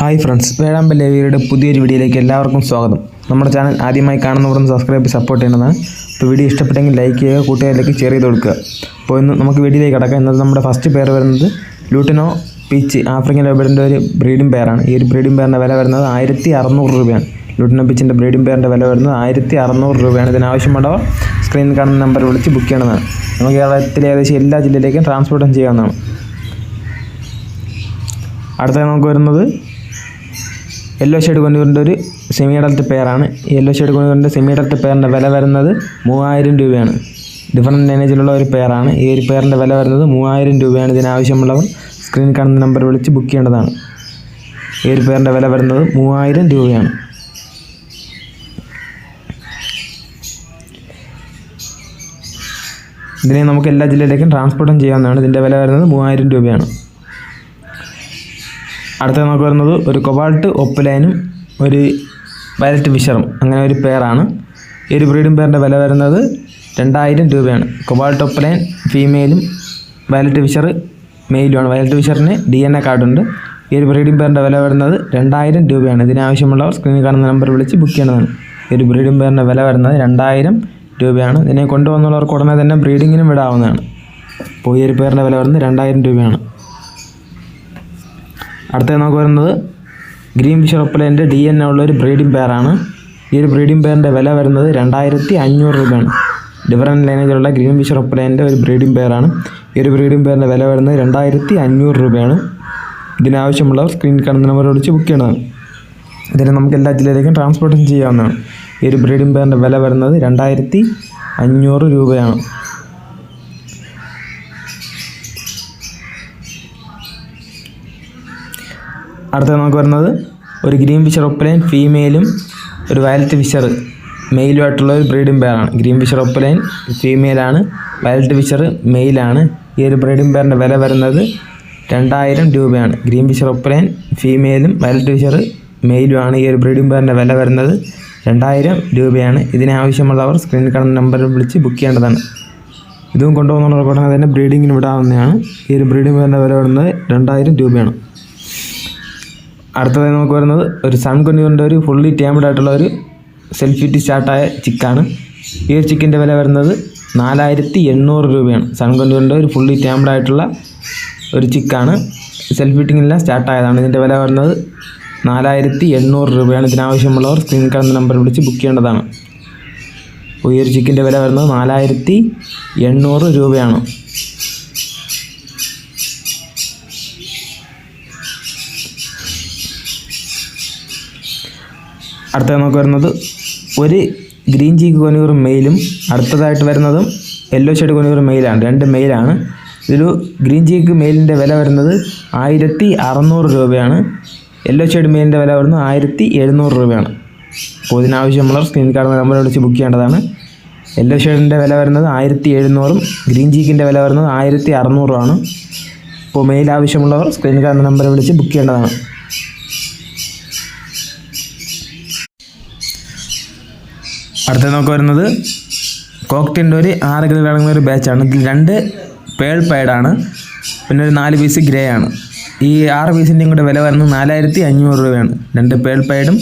Hi friends വേഴാമ്പൽ ലേവിയുടെ പുതിയൊരു വീഡിയോയിലേക്ക് എല്ലാവർക്കും സ്വാഗതം. നമ്മുടെ ചാനൽ ആദ്യമായി കാണുന്നവരും സബ്സ്ക്രൈബ് സപ്പോർട്ട് ചെയ്യേണ്ടതാണ് അപ്പോൾ വീഡിയോ ഇഷ്ടപ്പെട്ടെങ്കിൽ ലൈക്ക് ചെയ്യുക കൂട്ടുകാരിലേക്ക് ഷെയർ ചെയ്ത് കൊടുക്കുക. അപ്പോൾ ഇന്ന് നമുക്ക് വീഡിയോയിലേക്ക് കിടക്കാം. ഇന്നത്തെ നമ്മുടെ ഫസ്റ്റ് പേർ വരുന്നത് ലൂട്ടിനോ പീച്ച് ആഫ്രിക്കൻ ലേബറിന്റെ ഒരു ബ്രീഡിംഗ് പെയറാണ് ഈ ഒരു ബ്രീഡിംഗ് പെയറിന്റെ വില വരുന്നത് ആയിരത്തി അറുന്നൂറ് രൂപയാണ് ലൂട്ടിനോ പീച്ചിന്റെ ബ്രീഡിംഗ് പെയറിന്റെ വില വരുന്നത് ആയിരത്തി അറുന്നൂറ് രൂപയാണ് ഇതിനാവശ്യമുള്ളവർ സ്ക്രീനിൽ കാണുന്ന നമ്പർ വിളിച്ച് ബുക്ക് ചെയ്യണമെന്നാണ് നമുക്ക് കേരളത്തിലെ ഏകദേശം എല്ലാ ജില്ലയിലേക്കും ട്രാൻസ്പോർട്ടും ചെയ്യാവുന്നതാണ്. അടുത്ത നമുക്ക് വരുന്നത് യെല്ലോ ഷെയ്ഡ് കൊണ്ടുവരേണ്ട ഒരു സെമി അഡൽട്ട് പെയറാണ് യെല്ലോ ഷെയ്ഡ് കൊണ്ടുവരേണ്ട സെമി അഡൽട്ട് പെയറിന്റെ വില വരുന്നത് മൂവായിരം രൂപയാണ്. ഡിഫറന്റ് ലൈനേജിലുള്ള ഒരു പെയറാണ് ഈ ഒരു പെയറിന്റെ വില വരുന്നത് മൂവായിരം രൂപയാണ്. ഇതിനാവശ്യമുള്ളവർ സ്ക്രീൻ കാണുന്ന നമ്പർ വിളിച്ച് ബുക്ക് ചെയ്യേണ്ടതാണ്. ഈ ഒരു പെയറിന്റെ വില വരുന്നത് മൂവായിരം രൂപയാണ്. ഇതിനെ നമുക്ക് എല്ലാ ജില്ലയിലേക്കും ട്രാൻസ്പോർട്ടും ചെയ്യാവുന്നതാണ്. ഇതിന്റെ വില വരുന്നത് മൂവായിരം രൂപയാണ്. അടുത്തത് നമുക്ക് വരുന്നത് ഒരു കൊബാൾട്ട് ഒപ്പലൈനും ഒരു വയലറ്റ് വിഷറും അങ്ങനെ ഒരു പെയറാണ് ഈ ഒരു ബ്രീഡും പെയറിന്റെ വില വരുന്നത് രണ്ടായിരം രൂപയാണ്. കൊബാൾട്ട് ഒപ്പലൈൻ ഫീമെയിലും വയലറ്റ് ഫിഷർ മെയിലുമാണ്. വയലറ്റ് വിഷറിന് ഡി എൻ എ കാർഡുണ്ട്. ഈ ഒരു ബ്രീഡിംഗ് പെയറിന്റെ വില വരുന്നത് രണ്ടായിരം രൂപയാണ്. ഇതിനാവശ്യമുള്ളവർ സ്ക്രീനിൽ കാണുന്ന നമ്പർ വിളിച്ച് ബുക്ക് ചെയ്യേണ്ടതാണ് ഈ ഒരു ബ്രീഡിംഗ് പെയറിന്റെ വില വരുന്നത് രണ്ടായിരം രൂപയാണ്. ഇതിനെ കൊണ്ടുവന്നുള്ളവർക്ക് ഉടനെ തന്നെ ബ്രീഡിങ്ങിനും വിടാവുന്നതാണ്. അപ്പോൾ ഈ ഒരു പെയറിന്റെ വില വരുന്നത് രണ്ടായിരം രൂപയാണ്. അടുത്തത് നമുക്ക് വരുന്നത് ഗ്രീൻ ഫിഷർ ഒപ്പലേന്റെ ഡി എൻ ഉള്ള ഒരു ബ്രീഡിംഗ് പെയറാണ് ഈ ഒരു ബ്രീഡിംഗ് പെയറിന്റെ വില വരുന്നത് രണ്ടായിരത്തി അഞ്ഞൂറ് രൂപയാണ്. ഡിഫറന്റ് ലൈനേജിലുള്ള ഗ്രീൻ ഫിഷർ ഒപ്പലേന്റെ ഒരു ബ്രീഡിംഗ് പെയറാണ് ഈ ഒരു ബ്രീഡിംഗ് പെയറിന്റെ വില വരുന്നത് രണ്ടായിരത്തി അഞ്ഞൂറ് രൂപയാണ്. ഇതിനാവശ്യമുള്ളവർ സ്ക്രീൻ കാണുന്ന നമ്പർ വിളിച്ച് ബുക്ക് ചെയ്യണതാണ്. ഇതിന് നമുക്ക് എല്ലാ ജില്ലയിലേക്കും ട്രാൻസ്പോർട്ടേഷൻ ചെയ്യാവുന്നതാണ്. ഈ ഒരു ബ്രീഡിംഗ് പെയറിന്റെ വില വരുന്നത് രണ്ടായിരത്തി അഞ്ഞൂറ് രൂപയാണ്. അടുത്തത് നമുക്ക് വരുന്നത് ഒരു ഗ്രീൻ ഫിഷർ ഒപ്പലൈൻ ഫീമെയിലും ഒരു വയലറ്റ് ഫിഷർ മെയിലുമായിട്ടുള്ള ഒരു ബ്രീഡിംഗ് പെയറാണ് ഗ്രീൻ ഫിഷർ ഒപ്പലൈൻ ഫീമെയിലാണ് വയലറ്റ് ഫിഷർ മെയിലാണ്. ഈ ഒരു ബ്രീഡിംഗ് പെയറിന്റെ വില വരുന്നത് രണ്ടായിരം രൂപയാണ്. ഗ്രീൻ ഫിഷർ ഒപ്പലൈൻ ഫീമെയിലും വയലറ്റ് ഫിഷർ മെയിലുമാണ് ഈ ഒരു ബ്രീഡിംഗ് പെയറിന്റെ വില വരുന്നത് രണ്ടായിരം രൂപയാണ്. ഇതിനാവശ്യമുള്ളവർ സ്ക്രീനിൽ കാണുന്ന നമ്പറിൽ വിളിച്ച് ബുക്ക് ചെയ്യേണ്ടതാണ്. ഇതും കൊണ്ടുപോകുന്നുള്ള ഉടനെ തന്നെ ബ്രീഡിങ്ങിന് വിടാവുന്നതാണ്. ഈ ഒരു ബ്രീഡിംഗ് പെയറിന്റെ വില വരുന്നത് രണ്ടായിരം രൂപയാണ്. അടുത്തതായി നമുക്ക് വരുന്നത് ഒരു സൺ കൊണ്ടുവരേണ്ട ഒരു ഫുള്ളി ടേംഡ് ആയിട്ടുള്ള ഒരു സെൽഫിറ്റി സ്റ്റാർട്ടായ ചിക്കാണ്. ഈ ഒരു ചിക്കിന്റെ വില വരുന്നത് നാലായിരത്തി എണ്ണൂറ് രൂപയാണ്. സൺ കൊണ്ടുവരേണ്ട ഒരു ഫുള്ളി ടേംഡ് ആയിട്ടുള്ള ഒരു ചിക്കാണ്. സെൽഫ് ഫിറ്റിംഗെല്ലാം സ്റ്റാർട്ടായതാണ് ഇതിന്റെ വില വരുന്നത് നാലായിരത്തി എണ്ണൂറ് രൂപയാണ്. ഇതിനാവശ്യമുള്ളവർ സ്ക്രീൻ കാണുന്ന നമ്പർ വിളിച്ച് ബുക്ക് ചെയ്യേണ്ടതാണ്. ഈ ഒരു ചിക്കന്റെ വില വരുന്നത് നാലായിരത്തി എണ്ണൂറ് രൂപയാണ്. അടുത്ത നമുക്ക് വരുന്നത് ഒരു ഗ്രീൻ ചീക്ക് കൊനൂർ മെയിലും അടുത്തതായിട്ട് വരുന്നതും യെല്ലോ ഷെയ്ഡ് കൊനൂർ മെയിലാണ് രണ്ട് മെയിലാണ് ഇതിൽ ഗ്രീൻ ചീക്ക് മെയിലിന്റെ വില വരുന്നത് ആയിരത്തി അറുന്നൂറ് രൂപയാണ്. യെല്ലോ ഷെഡ് മെയിലിന്റെ വില വരുന്നത് ആയിരത്തി എഴുന്നൂറ് രൂപയാണ്. അപ്പോൾ ഇതിനാവശ്യമുള്ളവർ സ്ക്രീൻ കാർഡ് നമ്പർ വിളിച്ച് ബുക്ക് ചെയ്യേണ്ടതാണ്. യെല്ലോ ഷെയ്ഡിന്റെ വില വരുന്നത് ആയിരത്തി എഴുന്നൂറും ഗ്രീൻ ചീക്കിന്റെ വില വരുന്നത് ആയിരത്തി അറുന്നൂറുമാണ് അപ്പോൾ മെയിൽ ആവശ്യമുള്ളവർ സ്ക്രീൻ കാർഡ് നമ്പർ വിളിച്ച് ബുക്ക് ചെയ്യേണ്ടതാണ്. അടുത്ത നമുക്ക് വരുന്നത് കോക്ടിന്റെ ഒരു ആറ് കിലോ അടങ്ങുന്ന ഒരു ബാച്ചാണ് ഇതിൽ രണ്ട് പേൾ പാഡാണ് പിന്നെ ഒരു നാല് പീസ് ഗ്രേ ആണ്. ഈ ആറ് പീസിന്റെയും കൂടെ വില വരുന്നത് നാലായിരത്തി അഞ്ഞൂറ് രൂപയാണ്. രണ്ട് പേൾ പൈഡും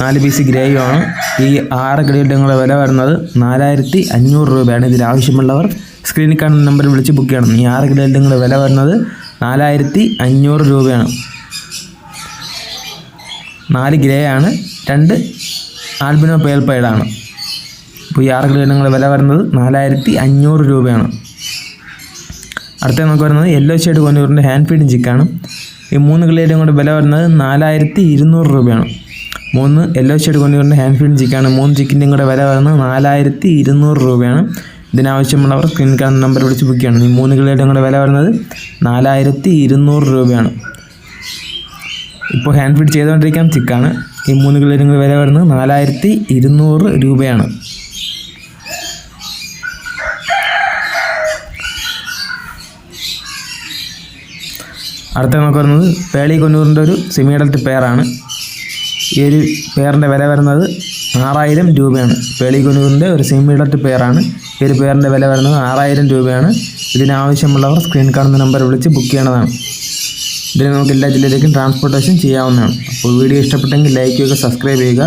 നാല് പീസ് ഗ്രേയും ആണ്. ഈ ആറ് കിളിയുടെയും കൂടെ വില വരുന്നത് നാലായിരത്തി അഞ്ഞൂറ് രൂപയാണ്. ഇതിൽ ആവശ്യമുള്ളവർ സ്ക്രീനിൽ കാണുന്ന നമ്പറിൽ വിളിച്ച് ബുക്ക് ചെയ്യണം. ഈ ആറ് കിളിയുടെയും കൂടെ വില വരുന്നത് നാലായിരത്തി അഞ്ഞൂറ് രൂപയാണ്. നാല് ഗ്രേ ആണ്. രണ്ട് ആൽബിനോ പേൾ പൈഡാണ് അപ്പോൾ ഈ ആറ് കിലോയുടെ വില വരുന്നത് നാലായിരത്തി അഞ്ഞൂറ് രൂപയാണ്. അടുത്ത നമുക്ക് വരുന്നത് യെല്ലോ ഷെയ്ഡ് കൊന്നൂറിന്റെ ഹാൻഡ് ഫീഡിങ് ചിക്കാണ് ഈ മൂന്ന് കിലോയുടെയും കൂടെ വില വരുന്നത് നാലായിരത്തി ഇരുന്നൂറ് രൂപയാണ്. മൂന്ന് യെല്ലോ ഷെയ്ഡ് കൊന്നൂറിന്റെ ഹാൻഡ് ഫീഡിങ് ചിക്കാണ് മൂന്ന് ചിക്കിന്റെയും കൂടെ വില വരുന്നത് നാലായിരത്തി ഇരുന്നൂറ് രൂപയാണ്. ഇതിനാവശ്യമുള്ളവർ സ്ക്രീൻ കാണുന്ന നമ്പർ വിളിച്ച് ബുക്ക് ചെയ്യണം. ഈ മൂന്ന് കിലോയുടെയും കൂടെ വില വരുന്നത് നാലായിരത്തി ഇരുന്നൂറ് രൂപയാണ്. ഇപ്പോൾ ഹാൻഡ് ഫീഡ് ചെയ്തുകൊണ്ടിരിക്കാം ചിക്കാണ് ഈ മൂന്ന് കിലോയുടെയും കൂടെ വില വരുന്നത് നാലായിരത്തി ഇരുന്നൂറ് രൂപയാണ്. അടുത്ത നമുക്ക് വരുന്നത് പേളി കൊന്നൂറിന്റെ ഒരു സെമി അഡൽട്ട് പെയറാണ് ഈ ഒരു പെയറിന്റെ വില വരുന്നത് ആറായിരം രൂപയാണ്. പേളി കൊന്നൂറിന്റെ ഒരു സെമി അഡൽട്ട് പെയറാണ് ഈ ഒരു പെയറിന്റെ വില വരുന്നത് ആറായിരം രൂപയാണ്. ഇതിനാവശ്യമുള്ളവർ സ്ക്രീൻ കാണുന്ന നമ്പർ വിളിച്ച് ബുക്ക് ചെയ്യണതാണ് ഇതിന് നമുക്ക് എല്ലാ ജില്ലയിലേക്കും ട്രാൻസ്പോർട്ടേഷൻ ചെയ്യാവുന്നതാണ്. അപ്പോൾ വീഡിയോ ഇഷ്ടപ്പെട്ടെങ്കിൽ ലൈക്ക് ചെയ്യുക സബ്സ്ക്രൈബ് ചെയ്യുക.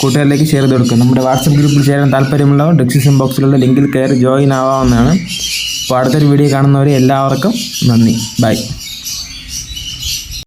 കൂട്ടുകാരിലേക്ക് ഷെയർ ചെയ്ത് കൊടുക്കുക. നമ്മുടെ വാട്സപ്പ് ഗ്രൂപ്പിൽ ചേരാൻ താല്പര്യമുള്ളവർ ഡിസ്ക്രിപ്ഷൻ ബോക്സിലുള്ള ലിങ്കിൽ കയറി ജോയിൻ ആവാവുന്നതാണ്. അപ്പോൾ അടുത്തൊരു വീഡിയോ കാണുന്നവരെ എല്ലാവർക്കും നന്ദി. ബൈ